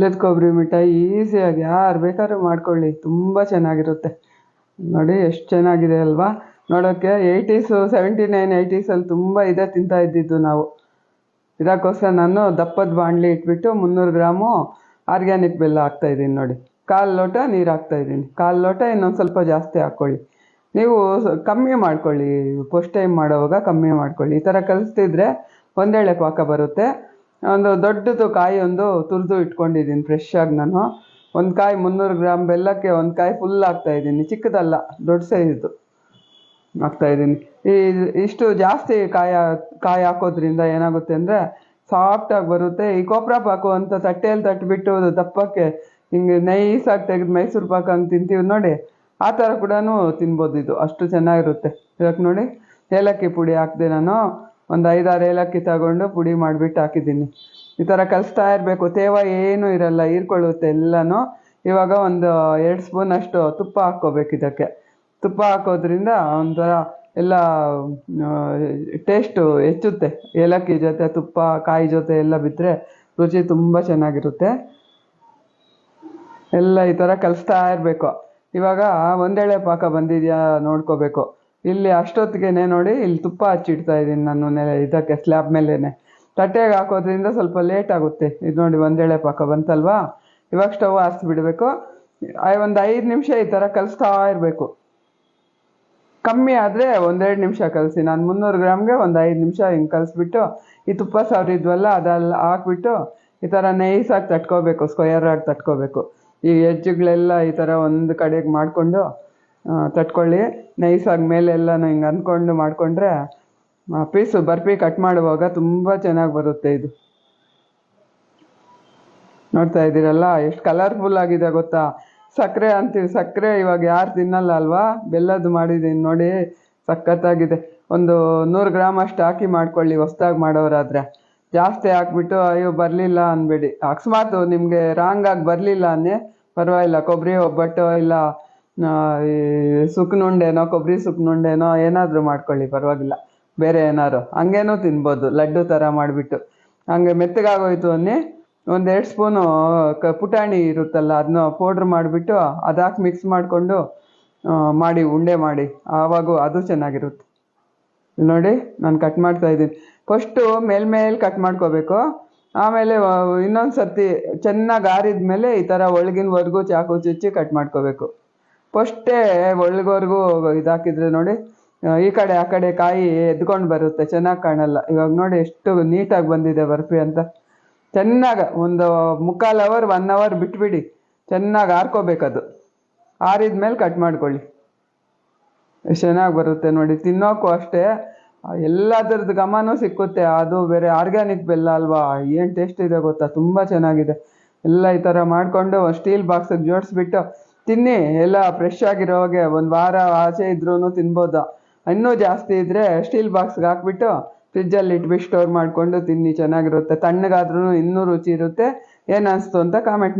ಬೆಲ್ಲದ ಕೊಬ್ಬರಿ ಮಿಠಾಯಿ ಈಸಿಯಾಗಿ ಯಾರು ಬೇಕಾದ್ರೂ ಮಾಡ್ಕೊಳ್ಳಿ, ತುಂಬ ಚೆನ್ನಾಗಿರುತ್ತೆ. ನೋಡಿ ಎಷ್ಟು ಚೆನ್ನಾಗಿದೆ ಅಲ್ವಾ? ನೋಡೋಕ್ಕೆ ಏಯ್ಟೀಸು ಸೆವೆಂಟಿ ನೈನ್ ಏಯ್ಟೀಸಲ್ಲಿ ತುಂಬ ಇದೇ ತಿಂತಾ ಇದ್ದಿದ್ದು ನಾವು. ಇದಕ್ಕೋಸ್ಕರ ನಾನು ದಪ್ಪದ ಬಾಣಲಿ ಇಟ್ಬಿಟ್ಟು ಮುನ್ನೂರು ಗ್ರಾಮು ಆರ್ಗ್ಯಾನಿಕ್ ಬೆಲ್ಲ ಹಾಕ್ತಾಯಿದ್ದೀನಿ ನೋಡಿ. ಕಾಲು ಲೋಟ ನೀರು ಹಾಕ್ತಾಯಿದ್ದೀನಿ ಕಾಲು ಲೋಟ ಇನ್ನೊಂದು ಸ್ವಲ್ಪ ಜಾಸ್ತಿ ಹಾಕ್ಕೊಳ್ಳಿ ನೀವು ಕಮ್ಮಿ ಮಾಡ್ಕೊಳ್ಳಿ. ಫಸ್ಟ್ ಟೈಮ್ ಮಾಡೋವಾಗ ಕಮ್ಮಿ ಮಾಡ್ಕೊಳ್ಳಿ. ಈ ಥರ ಕಲಿಸ್ತಿದ್ರೆ ಒಂದೇಳೆ ಪಾಕ ಬರುತ್ತೆ. ಒಂದು ದೊಡ್ಡದು ಕಾಯಿ ಒಂದು ತುರಿದು ಇಟ್ಕೊಂಡಿದ್ದೀನಿ ಫ್ರೆಶ್ ಆಗಿ ನಾನು. ಒಂದು ಕಾಯಿ ಮುನ್ನೂರು ಗ್ರಾಮ್ ಬೆಲ್ಲಕ್ಕೆ ಒಂದು ಕಾಯಿ ಫುಲ್ ಹಾಕ್ತಾಯಿದ್ದೀನಿ ಚಿಕ್ಕದಲ್ಲ, ದೊಡ್ಡ ಸೈಜು ಹಾಕ್ತಾಯಿದ್ದೀನಿ ಈ ಇಷ್ಟು ಜಾಸ್ತಿ ಕಾಯಿ ಕಾಯಿ ಹಾಕೋದ್ರಿಂದ ಏನಾಗುತ್ತೆ ಅಂದರೆ ಸಾಫ್ಟಾಗಿ ಬರುತ್ತೆ. ಈ ಕೊಪ್ರ ಪಾಕು ಅಂತ ತಟ್ಟೆಯಲ್ಲಿ ತಟ್ಟಿಬಿಟ್ಟು ದಪ್ಪಕ್ಕೆ ಹಿಂಗೆ ನೈಸಾಗಿ ತೆಗೆದು ಮೈಸೂರು ಪಾಕ ಹಂಗೆ ತಿಂತೀವಿ ನೋಡಿ, ಆ ಥರ ಕೂಡ ತಿನ್ಬೋದು ಇದು. ಅಷ್ಟು ಚೆನ್ನಾಗಿರುತ್ತೆ. ಇದಕ್ಕೆ ನೋಡಿ, ಏಲಕ್ಕಿ ಪುಡಿ ಹಾಕಿದೆ ನಾನು. ಒಂದು ಐದಾರು ಏಲಕ್ಕಿ ತಗೊಂಡು ಪುಡಿ ಮಾಡಿಬಿಟ್ಟು ಹಾಕಿದ್ದೀನಿ. ಈ ಥರ ಕಲಿಸ್ತಾ ಇರಬೇಕು. ತೇವ ಏನೂ ಇರಲ್ಲ, ಹೀರ್ಕೊಳ್ಳುತ್ತೆ ಎಲ್ಲನೂ. ಇವಾಗ ಒಂದು ಎರಡು ಸ್ಪೂನ್ ಅಷ್ಟು ತುಪ್ಪ ಹಾಕ್ಕೋಬೇಕು ಇದಕ್ಕೆ. ತುಪ್ಪ ಹಾಕೋದ್ರಿಂದ ಒಂಥರ ಎಲ್ಲ ಟೇಸ್ಟು ಹೆಚ್ಚುತ್ತೆ. ಏಲಕ್ಕಿ ಜೊತೆ ತುಪ್ಪ, ಕಾಯಿ ಜೊತೆ ಎಲ್ಲ ಬಿದ್ದರೆ ರುಚಿ ತುಂಬ ಚೆನ್ನಾಗಿರುತ್ತೆ. ಎಲ್ಲ ಈ ಥರ ಕಲಿಸ್ತಾ ಇರಬೇಕು. ಇವಾಗ ಒಂದೆಳೆ ಪಾಕ ಬಂದಿದೆಯಾ ನೋಡ್ಕೋಬೇಕು. ಇಲ್ಲಿ ಅಷ್ಟೊತ್ತಿಗೆನೆ ನೋಡಿ ಇಲ್ಲಿ ತುಪ್ಪ ಹಚ್ಚಿಡ್ತಾ ಇದ್ದೀನಿ ನಾನು ನೆಲೆ ಇದಕ್ಕೆ ಸ್ಲ್ಯಾಬ್ ಮೇಲೇನೆ. ತಟ್ಟೆಗೆ ಹಾಕೋದ್ರಿಂದ ಸ್ವಲ್ಪ ಲೇಟ್ ಆಗುತ್ತೆ. ಇದು ನೋಡಿ ಒಂದೇಳೆ ಪಾಕ ಬಂತಲ್ವಾ? ಇವಾಗ ಸ್ಟವ್ ಬಿಡಬೇಕು. ಒಂದು ಐದು ನಿಮಿಷ ಈ ಥರ ಕಲಿಸ್ತಾ ಇರಬೇಕು. ಕಮ್ಮಿ ಆದರೆ ಒಂದೆರಡು ನಿಮಿಷ ಕಲಸಿ. ನಾನು ಮುನ್ನೂರು ಗ್ರಾಮ್ಗೆ ಒಂದು ಐದು ನಿಮಿಷ ಹಿಂಗೆ ಕಲಿಸ್ಬಿಟ್ಟು, ಈ ತುಪ್ಪ ಸಾವಿರಿದ್ವಲ್ಲ ಅದೆಲ್ಲ ಹಾಕ್ಬಿಟ್ಟು, ಈ ಥರ ನೈಸಾಗಿ ತಟ್ಕೋಬೇಕು ಸ್ಕ್ವಯರ್ ಆಗಿ ತಟ್ಕೋಬೇಕು. ಈ ಹೆಜ್ಜುಗಳೆಲ್ಲ ಈ ಥರ ಒಂದು ಕಡೆಗೆ ಮಾಡಿಕೊಂಡು ತಟ್ಕೊಳ್ಳಿ. ನೈಸಾಗಿ ಮೇಲೆಲ್ಲನೂ ಹಿಂಗೆ ಅಂದ್ಕೊಂಡು ಮಾಡಿಕೊಂಡ್ರೆ ಪೀಸು ಬರ್ಫಿ ಕಟ್ ಮಾಡುವಾಗ ತುಂಬ ಚೆನ್ನಾಗಿ ಬರುತ್ತೆ ಇದು. ನೋಡ್ತಾ ಇದ್ದೀರಲ್ಲ, ಎಷ್ಟು ಕಲರ್ಫುಲ್ ಆಗಿದೆ ಗೊತ್ತಾ? ಸಕ್ಕರೆ ಅಂತೀವಿ ಸಕ್ಕರೆ ಇವಾಗ ಯಾರು ತಿನ್ನಲ್ಲ ಅಲ್ವಾ? ಬೆಲ್ಲದ್ದು ಮಾಡಿದ್ದೀನಿ ನೋಡಿ, ಸಖತ್ತಾಗಿದೆ. ಒಂದು ನೂರು ಗ್ರಾಮ್ ಅಷ್ಟು ಹಾಕಿ ಮಾಡ್ಕೊಳ್ಳಿ ಹೊಸ್ದಾಗಿ ಮಾಡೋರಾದರೆ. ಜಾಸ್ತಿ ಹಾಕ್ಬಿಟ್ಟು, ಅಯ್ಯೋ, ಬರಲಿಲ್ಲ ಅನ್ಬೇಡಿ. ಅಕಸ್ಮಾತ್ ನಿಮಗೆ ರಾಂಗಾಗಿ ಬರಲಿಲ್ಲ ಅನ್ನೇ, ಪರವಾಗಿಲ್ಲ. ಕೊಬ್ಬರಿ ಒಬ್ಬಟ್ಟು ಇಲ್ಲ ಸುಕ್ನುಂಡೆನೋ ಕೊಬ್ಬರಿ ಸುಕ್ನುಂಡೆನೋ ಏನಾದರೂ ಮಾಡ್ಕೊಳ್ಳಿ, ಪರವಾಗಿಲ್ಲ. ಬೇರೆ ಏನಾದ್ರು ಹಂಗೇನೋ ತಿನ್ಬೋದು, ಲಡ್ಡು ಥರ ಮಾಡಿಬಿಟ್ಟು. ಹಂಗೆ ಮೆತ್ತಗಾಗೋಯ್ತು ಅನ್ನಿ, ಒಂದೆರಡು ಸ್ಪೂನು ಕ, ಪುಟಾಣಿ ಇರುತ್ತಲ್ಲ ಅದನ್ನ ಪೌಡ್ರ್ ಮಾಡಿಬಿಟ್ಟು ಅದಾಕಿ ಮಿಕ್ಸ್ ಮಾಡಿಕೊಂಡು ಮಾಡಿ, ಉಂಡೆ ಮಾಡಿ. ಆವಾಗೂ ಅದು ಚೆನ್ನಾಗಿರುತ್ತೆ. ನೋಡಿ, ನಾನು ಕಟ್ ಮಾಡ್ತಾ ಇದ್ದೀನಿ. ಫಸ್ಟು ಮೇಲ್ಮೇಲೆ ಕಟ್ ಮಾಡ್ಕೋಬೇಕು. ಆಮೇಲೆ ಇನ್ನೊಂದು ಸರ್ತಿ ಚೆನ್ನಾಗಿ ಆರಿದ ಮೇಲೆ ಈ ಥರ ಒಳಗಿನವರೆಗೂ ಚಾಕು ಚುಚ್ಚಿ ಕಟ್ ಮಾಡ್ಕೋಬೇಕು. ಫಸ್ಟೇ ಒಳಗೋರ್ಗೂ ಇದಾಕಿದ್ರೆ ನೋಡಿ ಈ ಕಡೆ ಆ ಕಡೆ ಕಾಯಿ ಎದ್ಕೊಂಡು ಬರುತ್ತೆ, ಚೆನ್ನಾಗಿ ಕಾಣಲ್ಲ. ಇವಾಗ ನೋಡಿ ಎಷ್ಟು ನೀಟಾಗಿ ಬಂದಿದೆ ಬರ್ಫಿ ಅಂತ. ಚೆನ್ನಾಗಿ ಒಂದು ಮುಕ್ಕಾಲು ಅವರ್, ಒನ್ ಅವರ್ ಬಿಟ್ಬಿಡಿ. ಚೆನ್ನಾಗಿ ಆರ್ಕೋಬೇಕದು. ಆರಿದ ಮೇಲೆ ಕಟ್ ಮಾಡ್ಕೊಳ್ಳಿ. ಎಷ್ಟು ಚೆನ್ನಾಗಿ ಬರುತ್ತೆ ನೋಡಿ ತಿನ್ನೋಕ್ಕೂ ಅಷ್ಟೇ. ಎಲ್ಲದರದ್ದು ಗಮನೂ ಸಿಕ್ಕುತ್ತೆ. ಅದು ಬೇರೆ ಆರ್ಗ್ಯಾನಿಕ್ ಬೆಲ್ಲ ಅಲ್ವಾ, ಏನು ಟೇಸ್ಟ್ ಇದೆ ಗೊತ್ತಾ? ತುಂಬ ಚೆನ್ನಾಗಿದೆ. ಎಲ್ಲ ಈ ಥರ ಮಾಡಿಕೊಂಡು ಸ್ಟೀಲ್ ಬಾಕ್ಸಿಗೆ ಜೋಡಿಸ್ಬಿಟ್ಟು ತಿನ್ನಿ, ಎಲ್ಲ ಫ್ರೆಶ್ ಆಗಿರೋವಾಗೆ ಒಂದು ವಾರ ಆಚೆ ಇದ್ರೂ ತಿನ್ಬೋದು. ಇನ್ನೂ ಜಾಸ್ತಿ ಇದ್ರೆ ಸ್ಟೀಲ್ ಬಾಕ್ಸ್ಗೆ ಹಾಕ್ಬಿಟ್ಟು ಫ್ರಿಜ್ಜಲ್ಲಿ ಇಟ್ಬಿಟ್ಟು ಸ್ಟೋರ್ ಮಾಡಿಕೊಂಡು ತಿನ್ನಿ, ಚೆನ್ನಾಗಿರುತ್ತೆ. ತಣ್ಣಗಾದ್ರೂ ಇನ್ನೂ ರುಚಿ ಇರುತ್ತೆ. ಏನು ಅನಿಸ್ತು ಅಂತ ಕಾಮೆಂಟ್ ಮಾಡಿ.